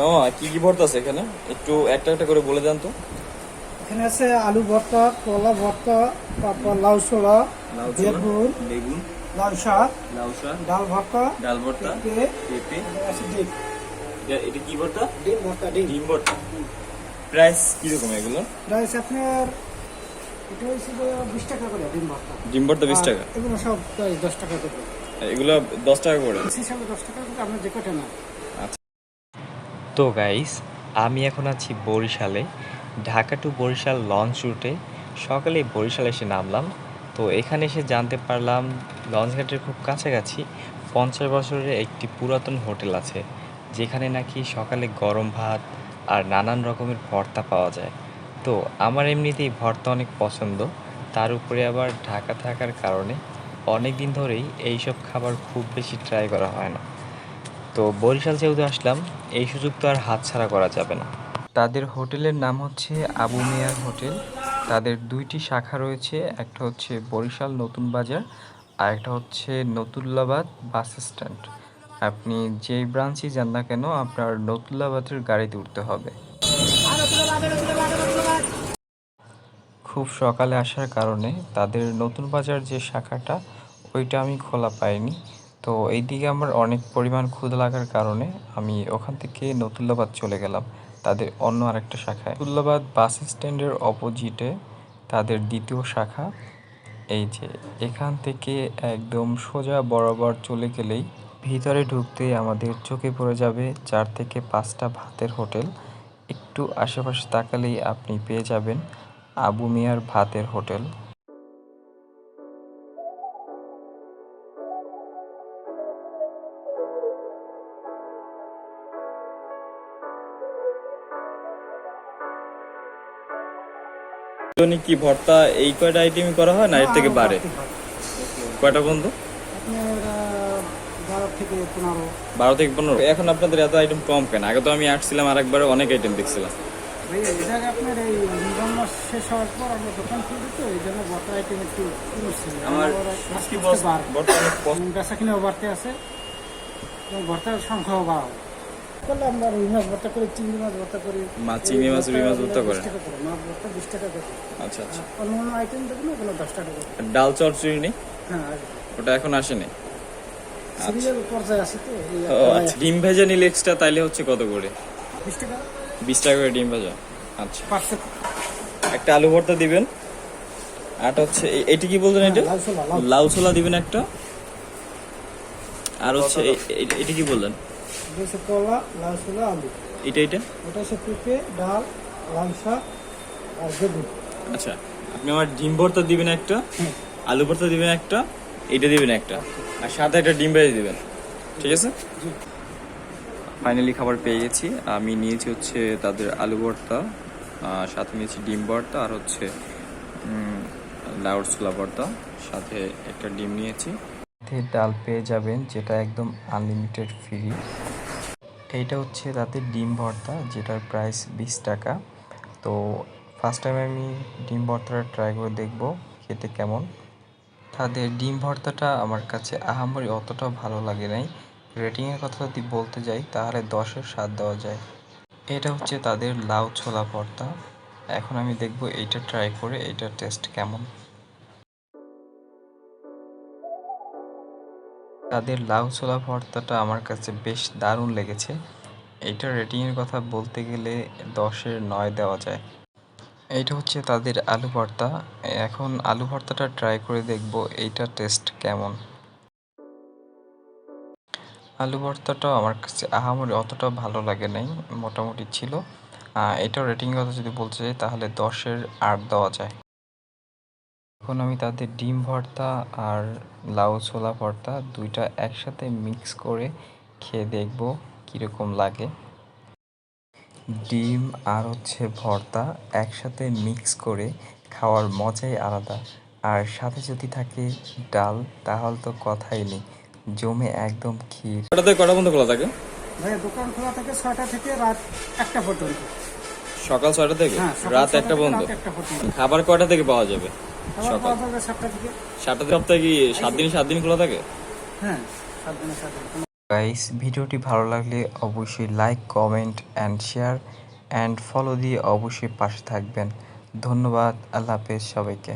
আচ্ছা মামা কি কি ভর্তা আছে এখানে? একটু একটা একটা করে বলে দেন তো। এখানে আছে আলু ভর্তা কলা ভর্তা তারপর লাউ ছোলা বেগুন বেগুন লাউ শাক লাউ শাক ডাল ভর্তা ডাল ভর্তা পেঁপে পেঁপে। আছে ডিম। এটা- কি ভর্তা? ডিম ভর্তা ডিম। ভর্তা। প্রাইস কীরকম এগুলো প্রাইস আপনার এটা হয়েছে যে বিশ টাকা করে ডিম ভর্তা। ডিম ভর্তা বিশ টাকা? এগুলো সব দশ টাকা করে। এগুলো দশ টাকা করে? দশ টাকা করে আপনার যে কটা না তো গাইস আমি এখন আছি বরিশালে, ঢাকা টু বরিশাল লঞ্চ রুটে সকালে বরিশাল এসে নামলাম। তো এখানে এসে জানতে পারলাম লঞ্চ ঘাটের খুব কাছাকাছি পঞ্চাশ বছরের একটি পুরাতন হোটেল আছে, যেখানে নাকি সকালে গরম ভাত আর নানান রকমের ভর্তা পাওয়া যায়। তো আমার এমনিতেই ভর্তা অনেক পছন্দ, তার উপরে আবার ঢাকা থাকার কারণে অনেক দিন ধরেই এইসব খাবার খুব বেশি ট্রাই করা হয় না। তো বরিশাল যেহেতু আসলাম, এই সুযোগ তো আর হাতছাড়া করা যাবে না। তাদের হোটেলের নাম হচ্ছে আবু মিয়ার হোটেল। তাদের দুইটি শাখা রয়েছে, একটা হচ্ছে বরিশাল নতুন বাজার আর একটা হচ্ছে নতুল্লাবাদ বাস স্ট্যান্ড। আপনি যেই ব্রাঞ্চই যান না কেন, আপনার নতুল্লাবাদের গাড়িতে উঠতে হবে। খুব সকালে আসার কারণে তাদের নতুন বাজার যে শাখাটা, ওইটা আমি খোলা পাইনি। তো এইদিকে আমার অনেক পরিমাণ ক্ষুদ লাগার কারণে আমি ওখান থেকে নতুল্লাবাদ চলে গেলাম, তাদের অন্য আরেকটা শাখায়। নতুল্লাবাদ বাস স্ট্যান্ডের অপোজিটে তাদের দ্বিতীয় শাখা। এই যে, এখান থেকে একদম সোজা বরাবর চলে গেলেই ভিতরে ঢুকতেই আমাদের চোখে পড়ে যাবে চার থেকে পাঁচটা ভাতের হোটেল। একটু আশেপাশে তাকালেই আপনি পেয়ে যাবেন আবু মিয়ার ভাতের হোটেল। এগুলো কি ভর্তা এই কয়টা আইটেমই করা হয় না এর থেকে বাড়ে? কয়টা বন্ধু? বারো থেকে পনেরো। এখন আপনাদের এত আইটেম কম কেন? আগে তো আমি আসছিলাম আরেকবারে অনেক আইটেম দেখছিলাম। আমরা জন্য ভর্তার সংখ্যাও বাড়াও করলে আমরা রুই মাছ ভর্তা করি চিংড়ি মাছ ভর্তা করি মাছ, চিংড়ি মাছ, রুই মাছ ভর্তা বিশ করেন? টাকা করে মাছ ভর্তা বিশ টাকা করে। আচ্ছা আচ্ছা। অন্য অন্য আইটেম দেখুন ওগুলো দশ টাকা করে। ডাল চচ্চড়ি নেই? হ্যাঁ ওটা এখন আসেনি? ও আচ্ছা ডিম ভেজা নিলে এক্সট্রা তাইলে হচ্ছে কত করে? বিশ টাকা। করে ডিম ভেজা? আচ্ছা। একটা আলু ভর্তা দিবেন আর হচ্ছে এটি কি বলছেন এটা? লাল ছোলা লাল লাউ ছোলা দিবেন একটা? আর হচ্ছে এটি কি বললেন? দুশো কলা লাল ছোলা আলু। এটা এটা? ওটা হচ্ছে পেঁপে ডাল লাল শাক আর বেগুন। আচ্ছা আপনি আমার ডিম ভর্তা দিবেন একটা আলু ভর্তা দিবেন একটা এটা দিবেন একটা। আর সাথে একটা ডিম ভেজে দিবেন। ঠিক আছে? ফাইনালি খাবার পেয়ে গেছি। আমি নিয়েছি হচ্ছে তাদের আলু ভর্তা আর সাথে নিয়েছি ডিম ভর্তা আর হচ্ছে লাউর ছোলা ভর্তা। সাথে একটা ডিম নিয়েছি। সাথে ডাল পেয়ে যাবেন যেটা একদম আনলিমিটেড ফ্রি এইটা হচ্ছে তাদের ডিম ভর্তা, যেটার প্রাইস বিশ টাকা। তো ফার্স্ট টাইম আমি ডিম ভর্তাটা ট্রাই করে দেখব, খেতে কেমন? তাদের ডিম ভর্তাটা আমার কাছে আহামরি অতটা ভালো লাগে নাই। রেটিংয়ের কথা যদি বলতে যাই, তাহলে দশের সাত দেওয়া যায়। এটা হচ্ছে তাদের লাউ ছোলা ভর্তা। এখন আমি দেখব এইটা ট্রাই করে এইটার টেস্ট কেমন। তাদের লাউ ছোলা ভর্তাটা আমার কাছে বেশ দারুণ লেগেছে। এইটার রেটিংয়ের কথা বলতে গেলে দশের নয় দেওয়া যায়। এইটা হচ্ছে তাদের আলু ভর্তা। এখন আলু ভর্তাটা ট্রাই করে দেখব এইটার টেস্ট কেমন। আলু ভর্তাটাও আমার কাছে আহামরি অতটা ভালো লাগে নাই, মোটামুটি ছিল। এটার রেটিংয়ের কথা যদি বলতে চাই তাহলে দশের আট দেওয়া যায়। এখন আমি তাদের ডিম ভর্তা আর লাউ ছোলা ভর্তা দুইটা একসাথে মিক্স করে খেয়ে দেখব কীরকম লাগে। ডিম আর হচ্ছে ভর্তা একসাথে মিক্স করে খাওয়ার মজাই আলাদা। আর সাথে যদি থাকে ডাল তাহলে তো কথাই নেই। জমে একদম ক্ষীর। কটা পর্যন্ত খোলা থাকে? ভাই দোকান খোলা থাকে ছয়টা থেকে রাত একটা পর্যন্ত। সকাল ছয়টা থেকে? হ্যাঁ রাত একটা বন্ধ? পর্যন্ত খাবার কয়টা থেকে পাওয়া যাবে? সকাল। সাতটা থেকে। সপ্তাহে কি সাত দিন সাত দিন খোলা থাকে? হ্যাঁ গাইস ভিডিওটি ভালো লাগলে অবশ্যই like comment and share and follow দিয়ে অবশ্যই পাশে থাকবেন। ধন্যবাদ আল্লাহ হাফেজ সবাইকে।